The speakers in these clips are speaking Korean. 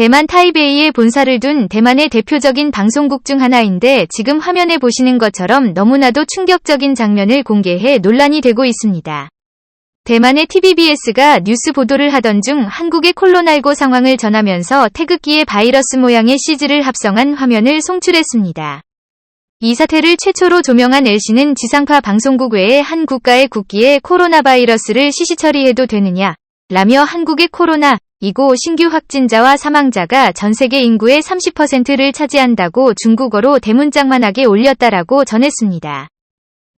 대만 타이베이에 본사를 둔 대만의 대표적인 방송국 중 하나인데 지금 화면에 보시는 것처럼 너무나도 충격적인 장면을 공개해 논란이 되고 있습니다. 대만의 TVBS가 뉴스 보도를 하던 중 한국의 콜로날고 상황을 전하면서 태극기의 바이러스 모양의 CG를 합성한 화면을 송출했습니다. 이 사태를 최초로 조명한 LC는 지상파 방송국 외에 한 국가의 국기에 코로나 바이러스를 시시 처리해도 되느냐 라며 한국의 코로나 이고 신규 확진자와 사망자가 전 세계 인구의 30%를 차지한다고 중국어로 대문짝만하게 올렸다라고 전했습니다.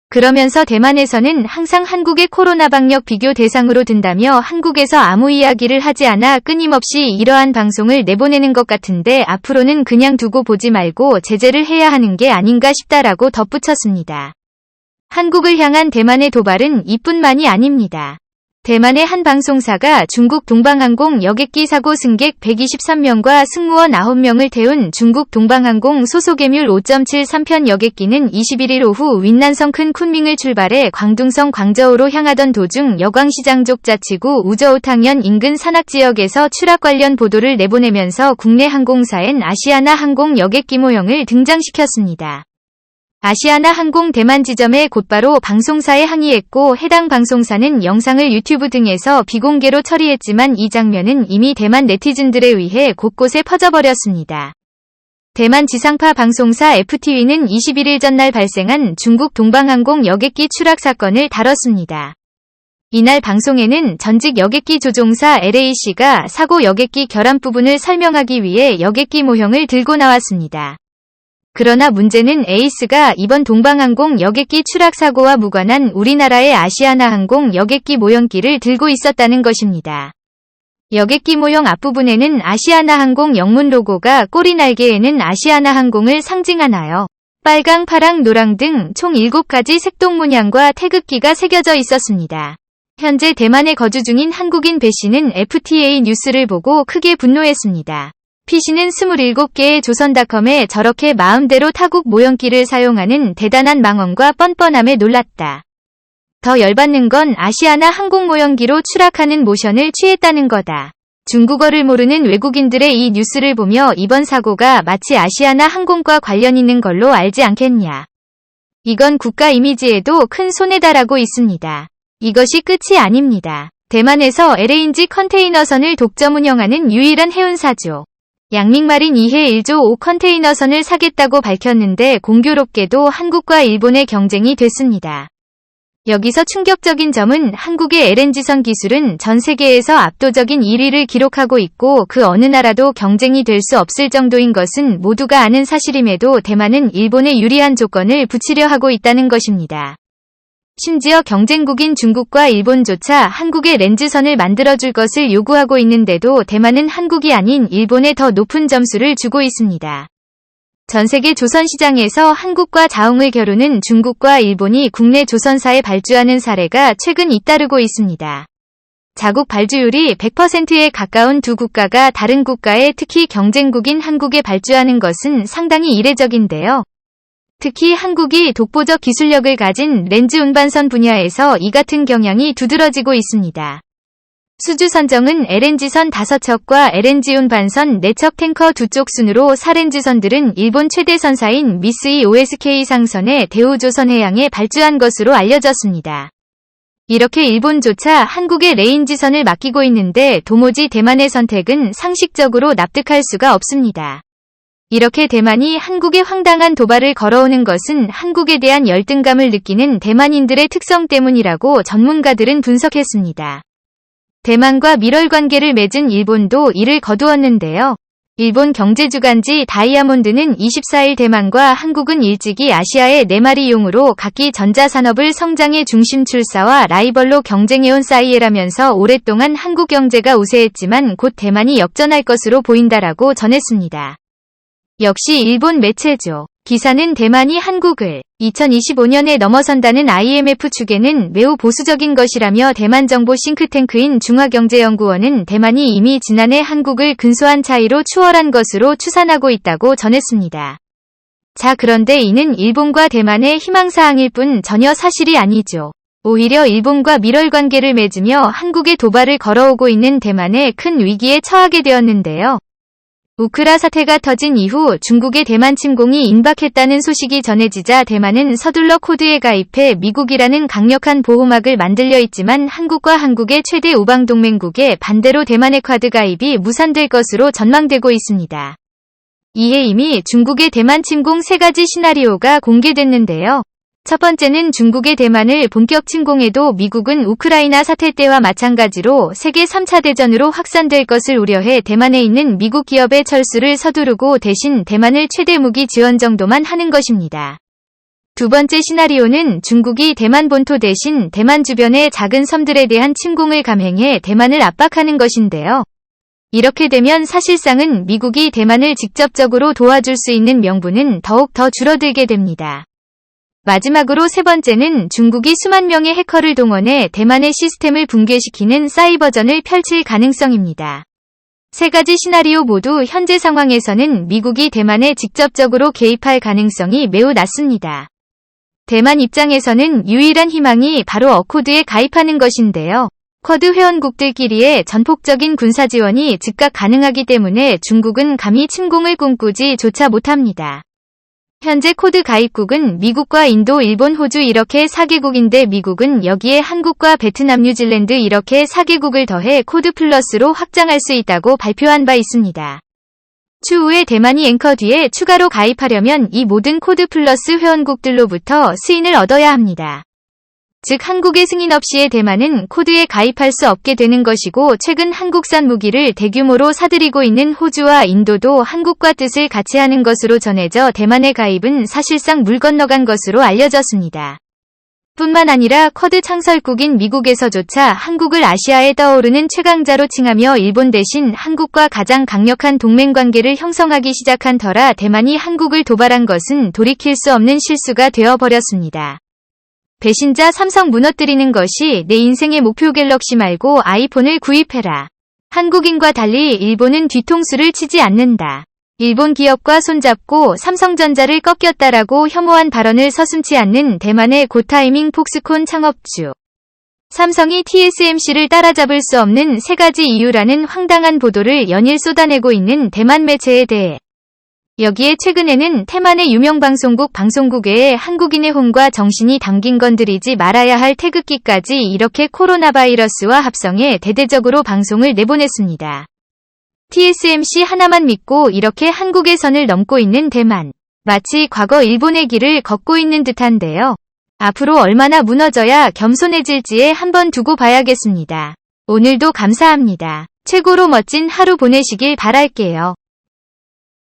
그러면서 대만에서는 항상 한국의 코로나 방역 비교 대상으로 든다며 한국에서 아무 이야기를 하지 않아 끊임없이 이러한 방송을 내보내는 것 같은데 앞으로는 그냥 두고 보지 말고 제재를 해야 하는 게 아닌가 싶다라고 덧붙였습니다. 한국을 향한 대만의 도발은 이뿐만이 아닙니다. 대만의 한 방송사가 중국 동방항공 여객기 사고 승객 123명과 승무원 9명을 태운 중국 동방항공 소속의뮬 5.73편 여객기는 21일 오후 윈난성 큰 쿤밍을 출발해 광둥성 광저우로 향하던 도중 여광시장 쪽 자치구 우저우탕현 인근 산악지역에서 추락 관련 보도를 내보내면서 국내 항공사엔 아시아나 항공 여객기 모형을 등장시켰습니다. 아시아나 항공 대만 지점에 곧바로 방송사에 항의했고 해당 방송사는 영상을 유튜브 등에서 비공개로 처리했지만 이 장면은 이미 대만 네티즌들에 의해 곳곳에 퍼져버렸습니다. 대만 지상파 방송사 FTV는 21일 전날 발생한 중국 동방항공 여객기 추락 사건을 다뤘습니다. 이날 방송에는 전직 여객기 조종사 LAC가 사고 여객기 결함 부분을 설명하기 위해 여객기 모형을 들고 나왔습니다. 그러나 문제는 에이스가 이번 동방항공 여객기 추락 사고와 무관한 우리나라의 아시아나 항공 여객기 모형기를 들고 있었다는 것입니다. 여객기 모형 앞부분에는 아시아나 항공 영문 로고가 꼬리 날개에는 아시아나 항공을 상징하나요? 빨강, 파랑, 노랑 등 총 7가지 색동 문양과 태극기가 새겨져 있었습니다. 현재 대만에 거주 중인 한국인 배 씨는 FTA 뉴스를 보고 크게 분노했습니다. PC는 27개의 조선닷컴에 저렇게 마음대로 타국 모형기를 사용하는 대단한 망언과 뻔뻔함에 놀랐다. 더 열받는 건 아시아나 항공 모형기로 추락하는 모션을 취했다는 거다. 중국어를 모르는 외국인들의 이 뉴스를 보며 이번 사고가 마치 아시아나 항공과 관련 있는 걸로 알지 않겠냐. 이건 국가 이미지에도 큰 손해다라고 있습니다. 이것이 끝이 아닙니다. 대만에서 LNG 컨테이너선을 독점 운영하는 유일한 해운사죠. 양민마린 2해 1조 5 컨테이너선을 사겠다고 밝혔는데 공교롭게도 한국과 일본의 경쟁이 됐습니다. 여기서 충격적인 점은 한국의 LNG선 기술은 전 세계에서 압도적인 1위를 기록하고 있고 그 어느 나라도 경쟁이 될 수 없을 정도인 것은 모두가 아는 사실임에도 대만은 일본에 유리한 조건을 붙이려 하고 있다는 것입니다. 심지어 경쟁국인 중국과 일본조차 한국의 렌즈선을 만들어줄 것을 요구하고 있는데도 대만은 한국이 아닌 일본에 더 높은 점수를 주고 있습니다. 전 세계 조선 시장에서 한국과 자웅을 겨루는 중국과 일본이 국내 조선사에 발주하는 사례가 최근 잇따르고 있습니다. 자국 발주율이 100%에 가까운 두 국가가 다른 국가에 특히 경쟁국인 한국에 발주하는 것은 상당히 이례적인데요. 특히 한국이 독보적 기술력을 가진 렌즈 운반선 분야에서 이 같은 경향이 두드러지고 있습니다. 수주 선정은 LNG선 5척과 LNG 운반선 4척 탱커 2쪽 순으로 4렌즈선들은 일본 최대 선사인 미스이 OSK 상선의 대우조선 해양에 발주한 것으로 알려졌습니다. 이렇게 일본조차 한국의 레인지선을 맡기고 있는데 도무지 대만의 선택은 상식적으로 납득할 수가 없습니다. 이렇게 대만이 한국에 황당한 도발을 걸어오는 것은 한국에 대한 열등감을 느끼는 대만인들의 특성 때문이라고 전문가들은 분석했습니다. 대만과 밀월 관계를 맺은 일본도 이를 거두었는데요. 일본 경제주간지 다이아몬드는 24일 대만과 한국은 일찍이 아시아의 네 마리 용으로 각기 전자산업을 성장의 중심 출사와 라이벌로 경쟁해온 사이에라면서 오랫동안 한국 경제가 우세했지만 곧 대만이 역전할 것으로 보인다라고 전했습니다. 역시 일본 매체죠. 기사는 대만이 한국을 2025년에 넘어선다는 IMF 추계는 매우 보수적인 것이라며 대만 정보 싱크탱크인 중화경제연구원은 대만이 이미 지난해 한국을 근소한 차이로 추월한 것으로 추산하고 있다고 전했습니다. 자 그런데 이는 일본과 대만의 희망사항일 뿐 전혀 사실이 아니죠. 오히려 일본과 밀월 관계를 맺으며 한국의 도발을 걸어오고 있는 대만에 큰 위기에 처하게 되었는데요. 우크라 사태가 터진 이후 중국의 대만 침공이 임박했다는 소식이 전해지자 대만은 서둘러 코드에 가입해 미국이라는 강력한 보호막을 만들려 있지만 한국과 한국의 최대 우방동맹국의 반대로 대만의 카드 가입이 무산될 것으로 전망되고 있습니다. 이에 이미 중국의 대만 침공 세 가지 시나리오가 공개됐는데요. 첫 번째는 중국의 대만을 본격 침공해도 미국은 우크라이나 사태 때와 마찬가지로 세계 3차 대전으로 확산될 것을 우려해 대만에 있는 미국 기업의 철수를 서두르고 대신 대만을 최대 무기 지원 정도만 하는 것입니다. 두 번째 시나리오는 중국이 대만 본토 대신 대만 주변의 작은 섬들에 대한 침공을 감행해 대만을 압박하는 것인데요. 이렇게 되면 사실상은 미국이 대만을 직접적으로 도와줄 수 있는 명분은 더욱 더 줄어들게 됩니다. 마지막으로 세 번째는 중국이 수만 명의 해커를 동원해 대만의 시스템을 붕괴시키는 사이버전을 펼칠 가능성입니다. 세 가지 시나리오 모두 현재 상황에서는 미국이 대만에 직접적으로 개입할 가능성이 매우 낮습니다. 대만 입장에서는 유일한 희망이 바로 어코드에 가입하는 것인데요. 쿼드 회원국들끼리의 전폭적인 군사 지원이 즉각 가능하기 때문에 중국은 감히 침공을 꿈꾸지 조차 못합니다. 현재 코드 가입국은 미국과 인도, 일본, 호주 이렇게 4개국인데 미국은 여기에 한국과 베트남, 뉴질랜드 이렇게 4개국을 더해 코드 플러스로 확장할 수 있다고 발표한 바 있습니다. 추후에 대만이 앵커 뒤에 추가로 가입하려면 이 모든 코드 플러스 회원국들로부터 승인을 얻어야 합니다. 즉 한국의 승인 없이의 대만은 코드에 가입할 수 없게 되는 것이고 최근 한국산 무기를 대규모로 사들이고 있는 호주와 인도도 한국과 뜻을 같이 하는 것으로 전해져 대만의 가입은 사실상 물 건너간 것으로 알려졌습니다. 뿐만 아니라 쿼드 창설국인 미국에서조차 한국을 아시아에 떠오르는 최강자로 칭하며 일본 대신 한국과 가장 강력한 동맹관계를 형성하기 시작한 터라 대만이 한국을 도발한 것은 돌이킬 수 없는 실수가 되어버렸습니다. 배신자 삼성 무너뜨리는 것이 내 인생의 목표 갤럭시 말고 아이폰을 구입해라. 한국인과 달리 일본은 뒤통수를 치지 않는다. 일본 기업과 손잡고 삼성전자를 꺾였다라고 혐오한 발언을 서슴지 않는 대만의 고타이밍 폭스콘 창업주. 삼성이 TSMC를 따라잡을 수 없는 세 가지 이유라는 황당한 보도를 연일 쏟아내고 있는 대만 매체에 대해 여기에 최근에는 태만의 유명 방송국 방송국 외에 한국인의 혼과 정신이 담긴 건드리지 말아야 할 태극기까지 이렇게 코로나 바이러스와 합성해 대대적으로 방송을 내보냈습니다. TSMC 하나만 믿고 이렇게 한국의 선을 넘고 있는 대만. 마치 과거 일본의 길을 걷고 있는 듯한데요. 앞으로 얼마나 무너져야 겸손해질지에 한번 두고 봐야겠습니다. 오늘도 감사합니다. 최고로 멋진 하루 보내시길 바랄게요.